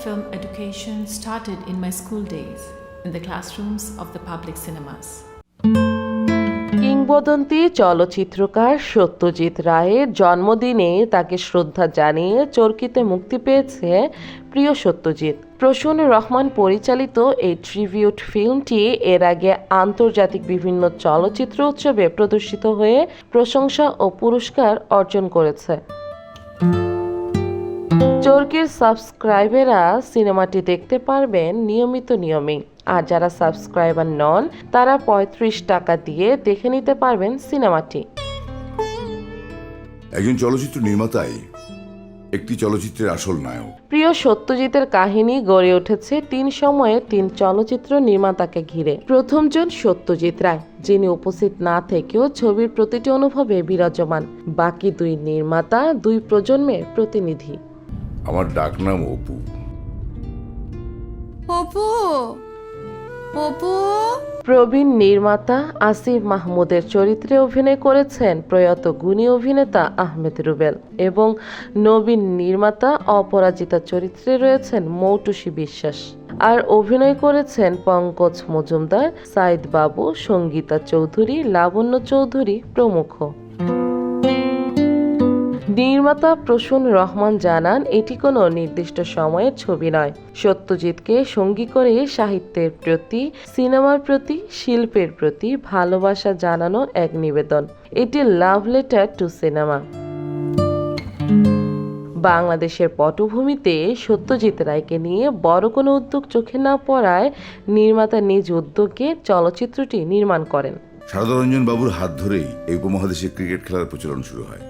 film education started in my school days, in the classrooms of the public cinemas. কিংবদন্তি চলচ্চিত্রকার সত্যজিৎ রায়ের জন্মদিনে তাকে শ্রদ্ধা জানিয়ে চরকিতে মুক্তি পেয়েছে প্রিয় সত্যজিৎ প্রসূন রহমান পরিচালিত এই ট্রিবিউট ফিল্মটি এর আগে আন্তর্জাতিক বিভিন্ন চলচ্চিত্র উৎসবে প্রদর্শিত হয়ে প্রশংসা ও পুরস্কার অর্জন করেছে চরকির সাবস্ক্রাইবেরা সিনেমাটি দেখতে পারবেন নিয়মিত নিয়মেই আর যারা সাবস্ক্রাইবার নন তারা পঁয়ত্রিশ টাকা দিয়ে দেখে নিতে পারবেন সিনেমাটি। একজন চলচ্চিত্র নির্মাতাই একটি চলচ্চিত্রের আসল নায়ক। প্রিয় সত্যজিতের কাহিনী গড়ে উঠেছে তিন সময়ে তিন চলচ্চিত্র নির্মাতাকে ঘিরে। প্রথমজন সত্যজিৎ রায় যিনি উপস্থিত না থেকেও ছবির প্রতিটি অনুভবে বিরাজমান। বাকি দুই নির্মাতা দুই প্রজন্মের প্রতিনিধি। আমার ডাকনাম অপু। অপু? অপু? প্রবীণ নির্মাতা আসিফ মাহমুদের চরিত্রে অভিনয় করেছেন প্রয়াত গুণী অভিনেতা আহমেদ রুবেল এবং নবীন নির্মাতা অপরাজিতা চরিত্রে রয়েছেন মৌটুসী বিশ্বাস। আর অভিনয় করেছেন পঙ্কজ মজুমদার সাইদ বাবু সঙ্গীতা চৌধুরী লাবণ্য চৌধুরী প্রমুখ। নির্মাতা প্রসূন রহমান জানান, এটি কোনো নির্দিষ্ট সময়ের ছবি নয়। সত্যজিৎকে সঙ্গী করে সাহিত্যের প্রতি, সিনেমার প্রতি, শিল্পের প্রতি ভালোবাসা জানানো এক নিবেদন। এটি লাভ লেটার টু সিনেমা। বাংলাদেশের পটভূমিতে সত্যজিৎ রায়কে নিয়ে বড় কোনো উদ্যোগ চোখে না পড়ায় নির্মাতা নিজ উদ্যোগে চলচ্চিত্রটি নির্মাণ করেন। সারদারঞ্জন বাবুর হাত ধরেই এই উপমহাদেশে ক্রিকেট খেলার প্রচলন শুরু হয়।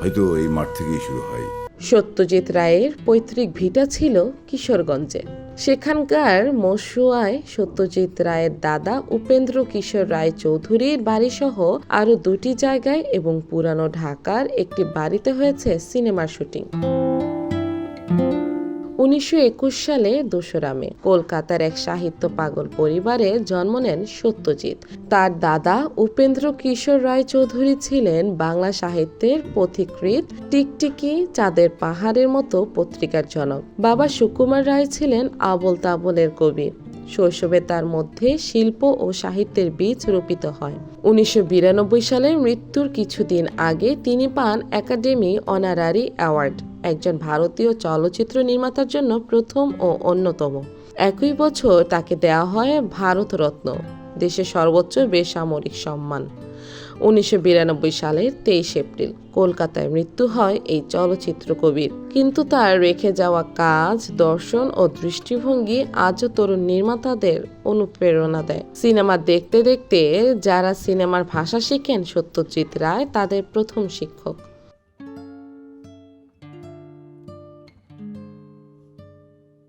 হয়তো এই মাঠ থেকেই শুরু হয়। সত্যজিৎ রায়ের পৈতৃক ভিটা ছিল কিশোরগঞ্জে। সেখানকার মসুয়ায় সত্যজিৎ রায়ের দাদা উপেন্দ্র কিশোর রায় চৌধুরীর বাড়িসহ আরও দুটি জায়গায় এবং পুরানো ঢাকার একটি বাড়িতে হয়েছে সিনেমার শুটিং। উনিশশো একুশ সালে দোসরা মে, কলকাতার এক সাহিত্য পাগল পরিবারে জন্ম নেন সত্যজিৎ। তার দাদা উপেন্দ্র কিশোর রায় চৌধুরী ছিলেন বাংলা সাহিত্যের পথিকৃৎ, টিকটিকি চাঁদের পাহাড়ের মতো পত্রিকার জনক। বাবা সুকুমার রায় ছিলেন আবল তাবলের কবি। শৈশবে তার মধ্যে শিল্প ও সাহিত্যের বীজ রোপিত হয়। উনিশশো বিরানব্বই সালে মৃত্যুর কিছুদিন আগে তিনি পান একাডেমি অনারারি অ্যাওয়ার্ড। একজন ভারতীয় চলচ্চিত্র নির্মাতার জন্য প্রথম ও অন্যতম। একই বছর তাকে দেওয়া হয় ভারতরত্ন, দেশের সর্বোচ্চ বেসামরিক সম্মান। উনিশশো বিরানব্বই সালের তেইশ এপ্রিল, কলকাতায় মৃত্যু হয় এই চলচ্চিত্র কবির। কিন্তু তার রেখে যাওয়া কাজ, দর্শন ও দৃষ্টিভঙ্গি আজও তরুণ নির্মাতাদের অনুপ্রেরণা দেয়। সিনেমা দেখতে দেখতে যারা সিনেমার ভাষা শিখেন সত্যজিৎ রায়, তাদের প্রথম শিক্ষক।